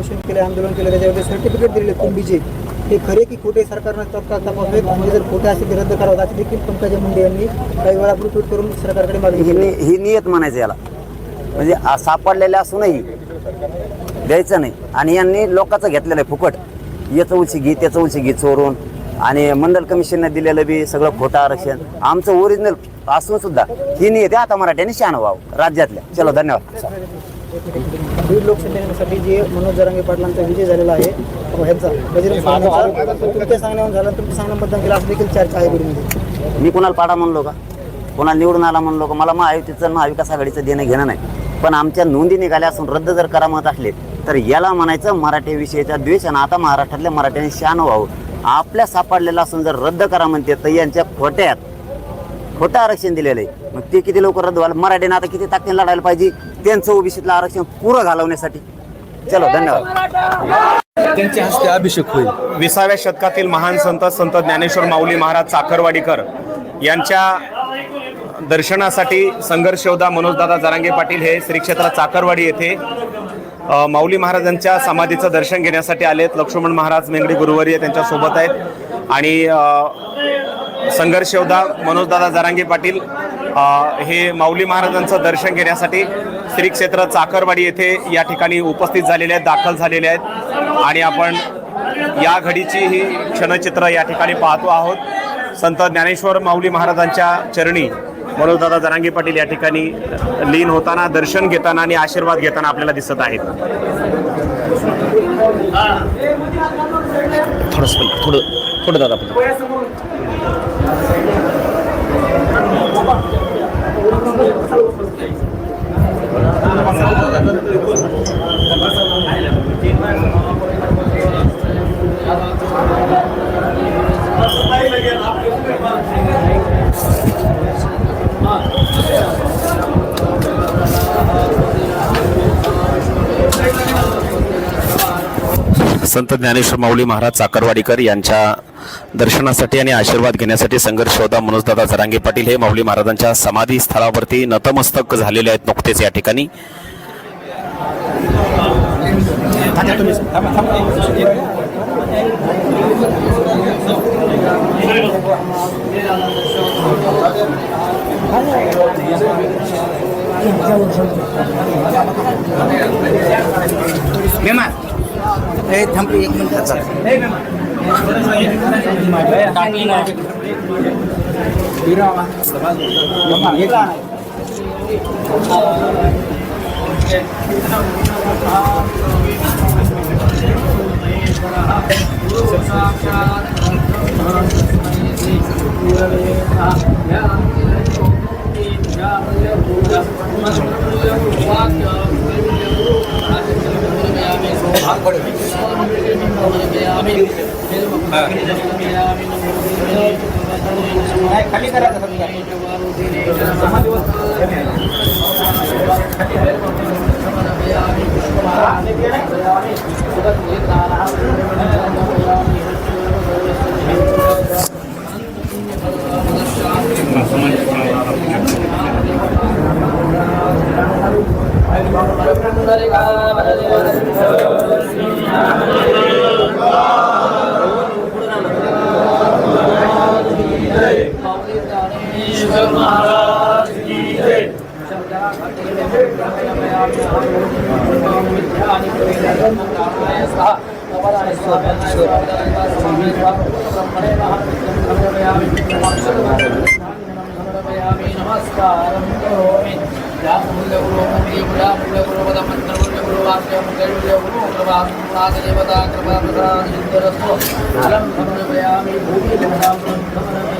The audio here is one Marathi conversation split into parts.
उपोषण केलं आंदोलन केलं त्याच्यावर सर्टिफिकेट दिलेले कुंभीचे हे खरे की खोटे सरकारनं तत्काळ तपासावेत म्हणजे जर खोटे असेल ते रद्द करावं. अशी देखील पंकजा मुंडे यांनी काही वेळापूर्वी ट्विट करून सरकारकडे मागणी ही केली ही नियत म्हणायचं याला. म्हणजे सापडलेले असूनही द्यायचं नाही. आणि यांनी लोकांचं घेतलेलं आहे फुकट. याचं उंची घे त्याचं उंची घे चोरून. आणि मंडल कमिशनने दिलेलं बी सगळं खोटं आरक्षण. आमचं ओरिजिनल असून सुद्धा ही नियत आहे. आता मराठ्यांनी शहाणं व्हावं. राज्यातल्या. चलो धन्यवाद. बीड लोकसभेसाठी जे मनोज जरांगे पाटलांचा विजय झालेला आहे ह्याचा बजरंग तुमच्या सांगण्यावर झाला तुमच्या सांगणं मतदान केलं असं देखील चर्चा आहे बीडमध्ये मी कोणाला पाडा म्हणलो का? कोणाला निवडून आला म्हणलो का? मला महायुतीचं महाविकास आघाडीचं देणं घेणं नाही. पण आमच्या नोंदी निघाल्या असून रद्द जर करा म्हणत असले तर याला म्हणायचं मराठीविषयीचा द्वेष आणि आता महाराष्ट्रातल्या मराठ्यांनी शान व्हावं. आपल्या सापडलेला असून जर रद्द करा म्हणते तर यांच्या खोट्यात खोटं आरक्षण दिलेलं आहे. मग ते किती लवकर रद्द व्हायला मराठीने आता किती ताकदीने लढायला पाहिजे? त्यांचं ओबीसीतलं आरक्षण पुरं घालवण्यासाठी. चलो धन्यवाद. त्यांच्या हस्ते अभिषेक होईल. विसाव्या शतकातील महान संत संत ज्ञानेश्वर माऊली महाराज चाकरवाडीकर यांच्या दर्शनासाठी संघर्ष योद्धा मनोजदादा जरांगे पाटील हे श्री क्षेत्र चाकरवाडी येथे माऊली महाराजांच्या समाधीचं दर्शन घेण्यासाठी आलेत. लक्ष्मण महाराज मेंगडी गुरुवारी त्यांच्यासोबत आहेत. आणि संघर्ष योद्धा मनोजदादा जरांगे पाटील हे माऊली महाराजांचं दर्शन घेण्यासाठी श्री क्षेत्र चाकरवाडी येथे या ठिकाणी उपस्थित झालेले आहेत दाखल झालेले आहेत. आणि आपण या घडीची ही क्षणचित्र या ठिकाणी पाहतो आहोत. संत ज्ञानेश्वर माऊली महाराजांच्या चरणी मनोजदादा जरांगे पाटील या ठिकाणी लीन होताना दर्शन घेताना आणि आशीर्वाद घेताना आपल्याला दिसत आहेत. थोडस थोडं थोडं दादा संत ज्ञानेश्वर माऊली महाराज चाकरवाडीकर यांच्या दर्शनासाठी आणि आशीर्वाद घेण्यासाठी संघर्ष होता मनोजदादा जरांगे पाटील हे माऊली महाराजांच्या समाधी स्थळावरती नतमस्तक झालेले आहेत नुकतेच या ठिकाणी. 아니 또 있어. 다만 한 번에 무슨 일? મેમાન એ થંપી એક મિનિટ સર એ મેમાન કાકી ના બીરાવા મેમાન એકલા ના भूमिदेवतां समर्पयामि दीर्घविश्रामि मनोकामनां विजयी भवगुरुवादेवता प्रसादिन्दरस्तु धान्यानि लक्ष्मीकार्यं भवदेवता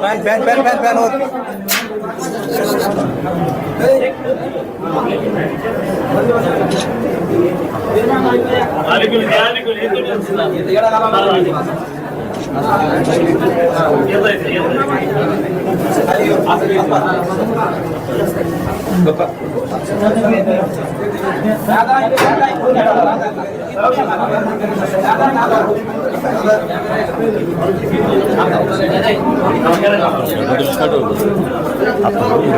बैन बैन बैन बैन बैन और ಅದೇ আপনার